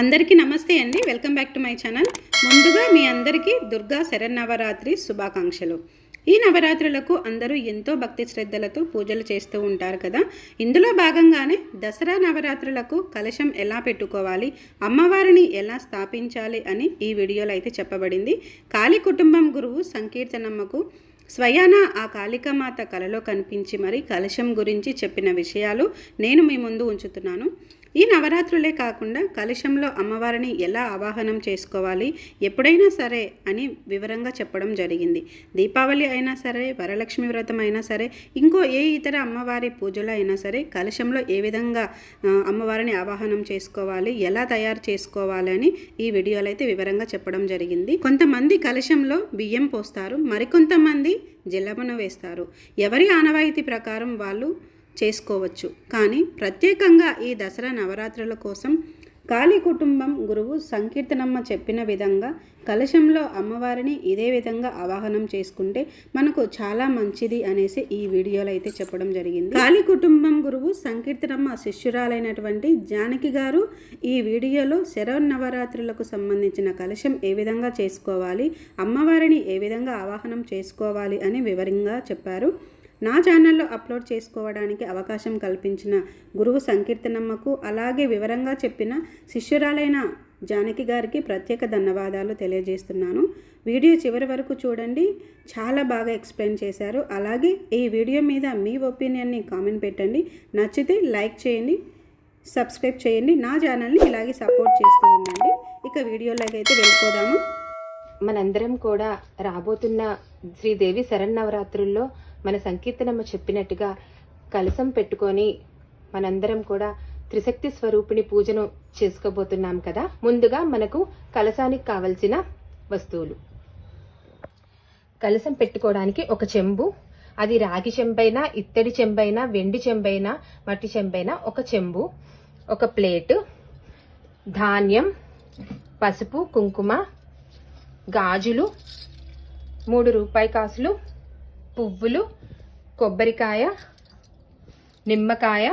అందరికీ నమస్తే అండి. Welcome back to my channel. ముందుగా మీ అందరికీ దుర్గా శరన్నవరాత్రి శుభాకాంక్షలు. ఈ నవరాత్రులకు అందరూ ఎంతో భక్తి శ్రద్ధలతో పూజలు చేస్తూ ఉంటారు కదా. ఇందులో భాగంగానే దసరా నవరాత్రులకు కలశం ఎలా పెట్టుకోవాలి అమ్మవారిని ఎలా స్థాపించాలి అని ఈ వీడియోలో అయితే చెప్పబడింది. కాళీ కుటుంబం గురువు సంకీర్తనమ్మకు స్వయాన ఆ కాళికామాత కలలో కనిపించి మరి కలశం గురించి చెప్పిన విషయాలు నేను మీ ముందు ఉంచుతున్నాను. ఈ నవరాత్రులే కాకుండా కలశంలో అమ్మవారిని ఎలా ఆవాహనం చేసుకోవాలి ఎప్పుడైనా సరే అని వివరంగా చెప్పడం జరిగింది. దీపావళి అయినా సరే వరలక్ష్మి వ్రతం అయినా సరే ఇంకో ఏ ఇతర అమ్మవారి పూజలు అయినా సరే కలశంలో ఏ విధంగా అమ్మవారిని ఆవాహనం చేసుకోవాలి ఎలా తయారు చేసుకోవాలి అని ఈ వీడియోలో అయితే వివరంగా చెప్పడం జరిగింది. కొంతమంది కలశంలో బియ్యం పోస్తారు మరికొంతమంది జలమున వేస్తారు. ఎవరి ఆనవాయితీ ప్రకారం వాళ్ళు చేసుకోవచ్చు. కానీ ప్రత్యేకంగా ఈ దసరా నవరాత్రుల కోసం కాళీ కుటుంబం గురువు సంకీర్తనమ్మ చెప్పిన విధంగా కలశంలో అమ్మవారిని ఇదే విధంగా ఆవాహనం చేసుకుంటే మనకు చాలా మంచిది అనేసి ఈ వీడియోలో అయితే చెప్పడం జరిగింది. కాళీ కుటుంబం గురువు సంకీర్తనమ్మ శిష్యురాలైనటువంటి జానకి గారు ఈ వీడియోలో శరన్నవరాత్రులకు సంబంధించిన కలశం ఏ విధంగా చేసుకోవాలి అమ్మవారిని ఏ విధంగా ఆవాహనం చేసుకోవాలి అని వివరంగా చెప్పారు. నా ఛానల్లో అప్లోడ్ చేసుకోవడానికి అవకాశం కల్పించిన గురువు సంకీర్తనమ్మకు అలాగే వివరంగా చెప్పిన శిష్యురాలైన జానకి గారికి ప్రత్యేక ధన్యవాదాలు తెలియజేస్తున్నాను. వీడియో చివరి వరకు చూడండి. చాలా బాగా ఎక్స్ప్లెయిన్ చేశారు. అలాగే ఈ వీడియో మీద మీ ఒపీనియన్ని కామెంట్ పెట్టండి. నచ్చితే లైక్ చేయండి. సబ్స్క్రైబ్ చేయండి. నా ఛానల్ని ఇలాగే సపోర్ట్ చేస్తూ ఉండండి. ఇక వీడియోలోకి అయితే వెళ్ళిపోదాము. మనందరం కూడా రాబోతున్న శ్రీదేవి శరన్నవరాత్రుల్లో మన సంకీర్తనమ్మ చెప్పినట్టుగా కలసం పెట్టుకొని మనందరం కూడా త్రిశక్తి స్వరూపిణి పూజను చేసుకోబోతున్నాం కదా. ముందుగా మనకు కలసానికి కావలసిన వస్తువులు. కలసం పెట్టుకోవడానికి ఒక చెంబు అది రాగి చెంబైనా ఇత్తడి చెంబైనా వెండి చెంబైనా మట్టి చెంబైనా ఒక చెంబు ఒక ప్లేటు ధాన్యం పసుపు కుంకుమ గాజులు మూడు రూపాయి కాసులు పువ్వులు కొబ్బరికాయ నిమ్మకాయ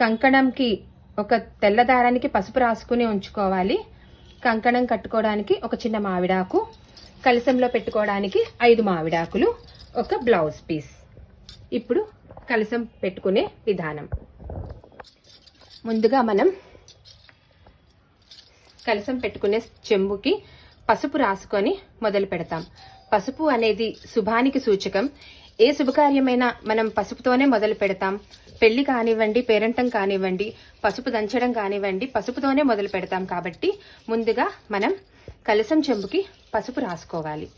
కంకణంకి ఒక తెల్లదారానికి పసుపు రాసుకుని ఉంచుకోవాలి. కంకణం కట్టుకోవడానికి ఒక చిన్న మావిడాకు కలసంలో పెట్టుకోవడానికి ఐదు మావిడాకులు ఒక బ్లౌజ్ పీస్. ఇప్పుడు కలసం పెట్టుకునే విధానం. ముందుగా మనం కలసం పెట్టుకునే చెంబుకి పసుపు రాసుకొని మొదలు పెడతాం. పసుపు అనేది శుభానికి సూచకం. ఏ శుభకార్యమైనా మనం పసుపుతోనే మొదలు పెడతాం? పెళ్ళి కానివ్వండి పేరంటం కానివ్వండి పసుపు దంచడం కానివ్వండి పసుపుతోనే మొదలు పెడతాం కాబట్టి ముందుగా మనం కలసం చెంబుకి పసుపు రాసుకోవాలి.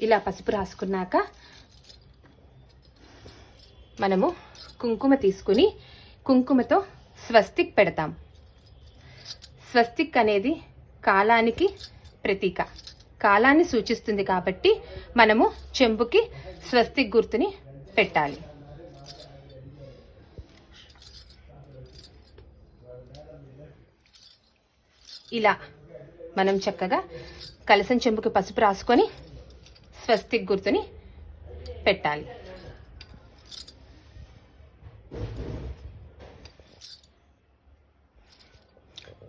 ఇలా పసుపు రాసుకున్నాక మనము కుంకుమ తీసుకుని కుంకుమతో స్వస్తిక్ పెడతాం. స్వస్తిక్ అనేది కాలానికి ప్రతీక. కాలాన్ని సూచిస్తుంది కాబట్టి మనము చెంబుకి స్వస్తిక్ గుర్తుని పెట్టాలి. ఇలా మనం చక్కగా కలసం చెంబుకి పసుపు రాసుకొని స్వస్తిక్ గుర్తుని పెట్టాలి.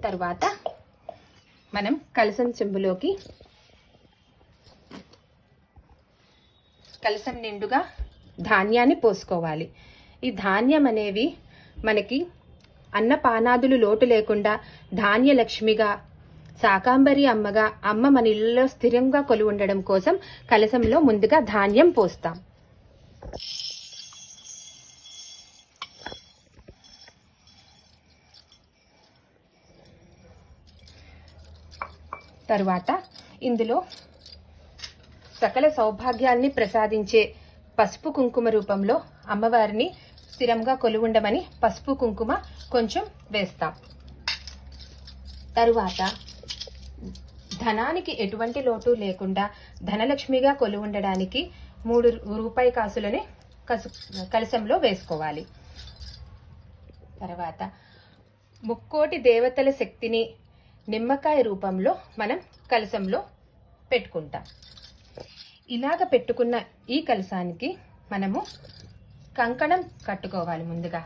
తర్వాత మనం కలసం చెంబులోకి కలసం నిండుగా ధాన్యాన్ని పోసుకోవాలి. ఈ ధాన్యం అనేవి మనకి అన్నపానాదులు లోటు లేకుండా ధాన్యలక్ష్మిగా శాకాంబరి అమ్మగా అమ్మ మన ఇళ్ళలో స్థిరంగా కొలు ఉండడం కోసం కలసంలో ముందుగా ధాన్యం పోస్తాం. తరువాత ఇందులో సకల సౌభాగ్యాల్ని ప్రసాదించే పసుపు కుంకుమ రూపంలో అమ్మవారిని స్థిరంగా కొలువుండమని పసుపు కుంకుమ కొంచెం వేస్తాం. తరువాత ధనానికి ఎటువంటి లోటు లేకుండా ధనలక్ష్మిగా కొలువుండడానికి మూడు రూపాయి కాసులని కసు కలశంలో వేసుకోవాలి. తర్వాత ముక్కోటి దేవతల శక్తిని నిమ్మకాయ రూపంలో మనం కలశంలో పెట్టుకుంటాం. ఇలాగ పెట్టుకున్న ఈ కలసానికి మనము కంకణం కట్టుకోవాలి ముందుగా.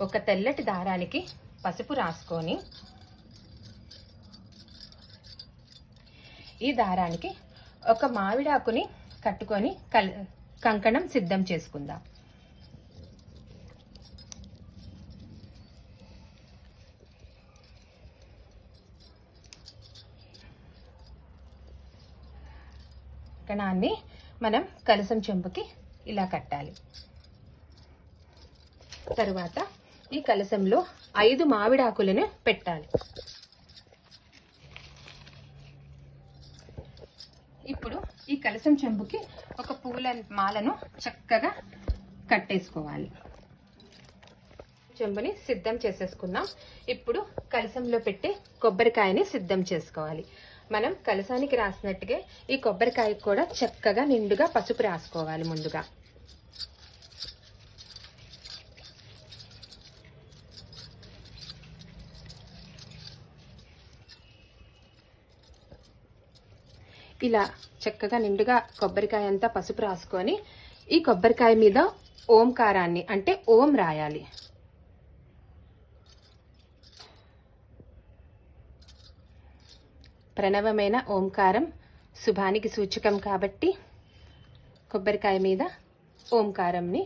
ఒక తెల్లటి దారానికి పసుపు రాసుకొని ఈ దారానికి ఒక మామిడాకుని కట్టుకొని కల్ కంకణం సిద్ధం చేసుకుందాం. కణాన్ని మనం కలసం చెంపుకి ఇలా కట్టాలి. తరువాత ఈ కలసంలో ఐదు మామిడాకులను పెట్టాలి. ఇప్పుడు ఈ కలసం చెంబుకి ఒక పూల మాలను చక్కగా కట్టేసుకోవాలి. చెంబుని సిద్ధం చేసేసుకున్నాం. ఇప్పుడు కలసంలో పెట్టే కొబ్బరికాయని సిద్ధం చేసుకోవాలి. మనం కలసానికి రాసినట్టుగా ఈ కొబ్బరికాయ కూడా చక్కగా నిండుగా పసుపు రాసుకోవాలి ముందుగా. ఇలా చక్కగా నిండుగా కొబ్బరికాయ అంతా పసుపు రాసుకొని ఈ కొబ్బరికాయ మీద ఓంకారాన్ని అంటే ఓం రాయాలి. ప్రణవమైన ఓంకారం శుభానికి సూచకం కాబట్టి కొబ్బరికాయ మీద ఓంకారంని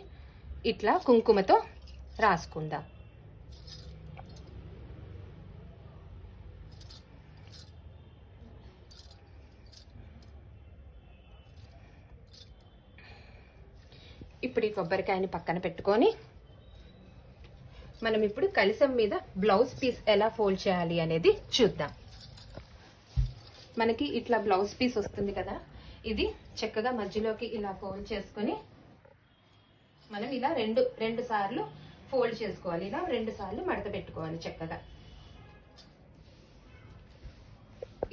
ఇట్లా కుంకుమతో రాసుకుందాం. ఇప్పుడు ఈ కొబ్బరికాయని పక్కన పెట్టుకొని మనం ఇప్పుడు కలిసం మీద బ్లౌజ్ పీస్ ఎలా ఫోల్డ్ చేయాలి అనేది చూద్దాం. మనకి ఇట్లా బ్లౌజ్ పీస్ వస్తుంది కదా ఇది చక్కగా మధ్యలోకి ఇలా ఫోల్డ్ చేసుకొని మనం ఇలా రెండు రెండు సార్లు ఫోల్డ్ చేసుకోవాలి. ఇలా రెండు సార్లు మడత పెట్టుకోవాలి చక్కగా.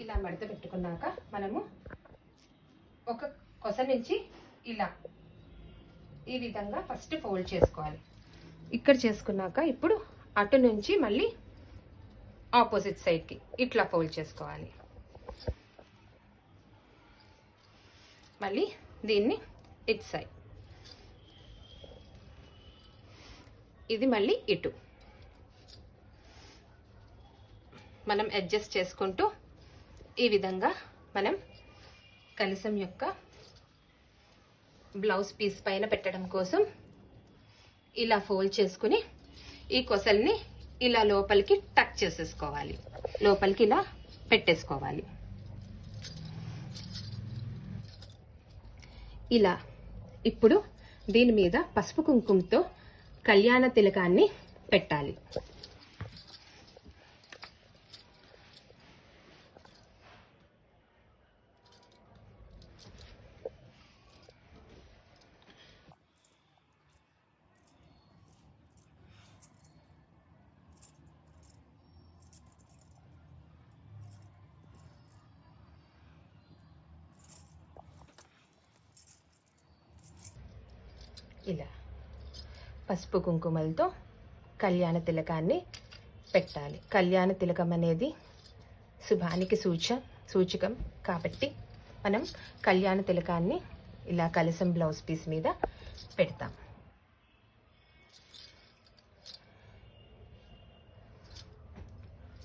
ఇలా మడత పెట్టుకున్నాక మనము ఒక కొస నుంచి ఇలా ఈ విధంగా ఫస్ట్ ఫోల్డ్ చేసుకోవాలి. ఇక్కడ చేసుకున్నాక ఇప్పుడు అటు నుంచి మళ్ళీ ఆపోజిట్ సైడ్కి ఇట్లా ఫోల్డ్ చేసుకోవాలి. మళ్ళీ దీన్ని ఇట్ సైడ్. ఇది మళ్ళీ ఇటు. మనం అడ్జస్ట్ చేసుకుంటూ ఈ విధంగా మనం కలసం యొక్క బ్లౌజ్ పీస్ పైన పెట్టడం కోసం ఇలా ఫోల్డ్ చేసుకుని ఈ కొసల్ని ఇలా లోపలికి టక్ చేసేసుకోవాలి. లోపలికి ఇలా పెట్టేసుకోవాలి. ఇలా. ఇప్పుడు దీని మీద పసుపు కుంకుమతో కళ్యాణ తిలకాన్ని పెట్టాలి. ఇలా. పసుపు కుంకుమలతో కళ్యాణ తిలకాన్ని పెట్టాలి. కళ్యాణ తిలకం అనేది శుభానికి సూచ సూచకం కాబట్టి మనం కళ్యాణ తిలకాన్ని ఇలా కలసం బ్లౌజ్ పీస్ మీద పెడతాం.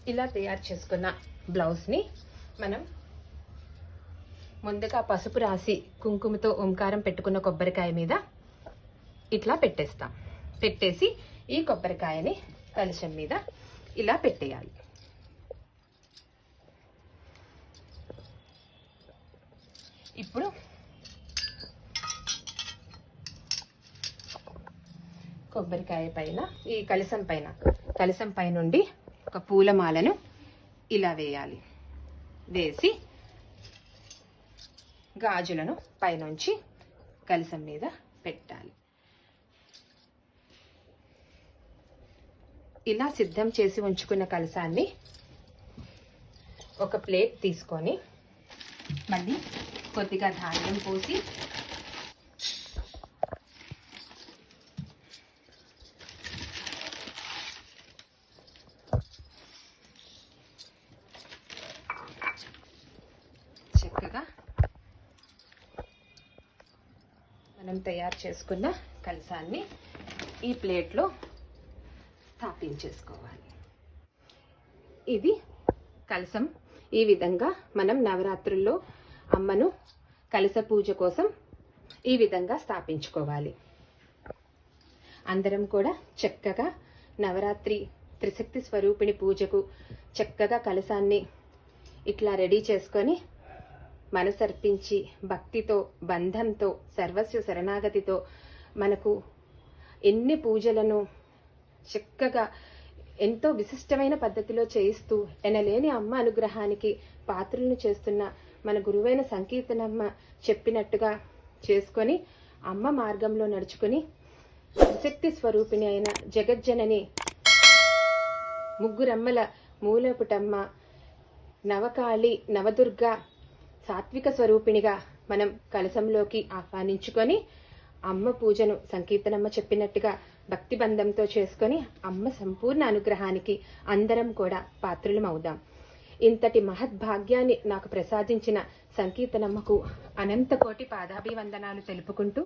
ఇలా తయారు చేసుకున్న బ్లౌజ్ని మనం ముందుగా పసుపు రాసి కుంకుమతో ఓంకారం పెట్టుకున్న కొబ్బరికాయ మీద ఇట్లా పెట్టేస్తాం. పెట్టేసి ఈ కొబ్బరికాయని కలశం మీద ఇలా పెట్టేయాలి. ఇప్పుడు కొబ్బరికాయ పైన ఈ కలసం పైన కలసం పైనుండి ఒక పూలమాలను ఇలా వేయాలి. వేసి గాజులను పైనుంచి కలసం మీద పెట్టాలి. ఇలా సిద్ధం చేసి ఉంచుకున్న కలసాన్ని ఒక ప్లేట్ తీసుకొని మళ్ళీ కొద్దిగా ధాన్యం పోసి చక్కగా మనం తయారు చేసుకున్న కలసాన్ని ఈ ప్లేట్లో స్థాపించేసుకోవాలి ఇది కలసం. ఈ విధంగా మనం నవరాత్రుల్లో అమ్మను కలస పూజ కోసం ఈ విధంగా స్థాపించుకోవాలి. అందరం కూడా చక్కగా నవరాత్రి త్రిశక్తి స్వరూపిణి పూజకు చక్కగా కలసాన్ని ఇట్లా రెడీ చేసుకొని మనసర్పించి భక్తితో బంధంతో సర్వస్వ శరణాగతితో మనకు ఎన్ని పూజలను చక్కగా ఎంతో విశిష్టమైన పద్ధతిలో చేయిస్తూ ఎనలేని అమ్మ అనుగ్రహానికి పాత్రలను చేస్తున్న మన గురువైన సంకీర్తనమ్మ చెప్పినట్టుగా చేసుకొని అమ్మ మార్గంలో నడుచుకుని శక్తి స్వరూపిణి అయిన జగజ్జనని ముగ్గురమ్మల మూలపుటమ్మ నవకాళి నవదుర్గ సాత్విక స్వరూపిణిగా మనం కలశంలోకి ఆహ్వానించుకొని అమ్మ పూజను సంకీర్తనమ్మ చెప్పినట్టుగా భక్తి బంధంతో చేసుకొని అమ్మ సంపూర్ణ అనుగ్రహానికి అందరం కూడా పాత్రులం అవుదాం ఇంతటి మహద్భాగ్యాన్ని నాకు ప్రసాదించిన సంకీర్తనమ్మకు అనంతకోటి పాదాభివందనాలు తెలుపుకుంటూ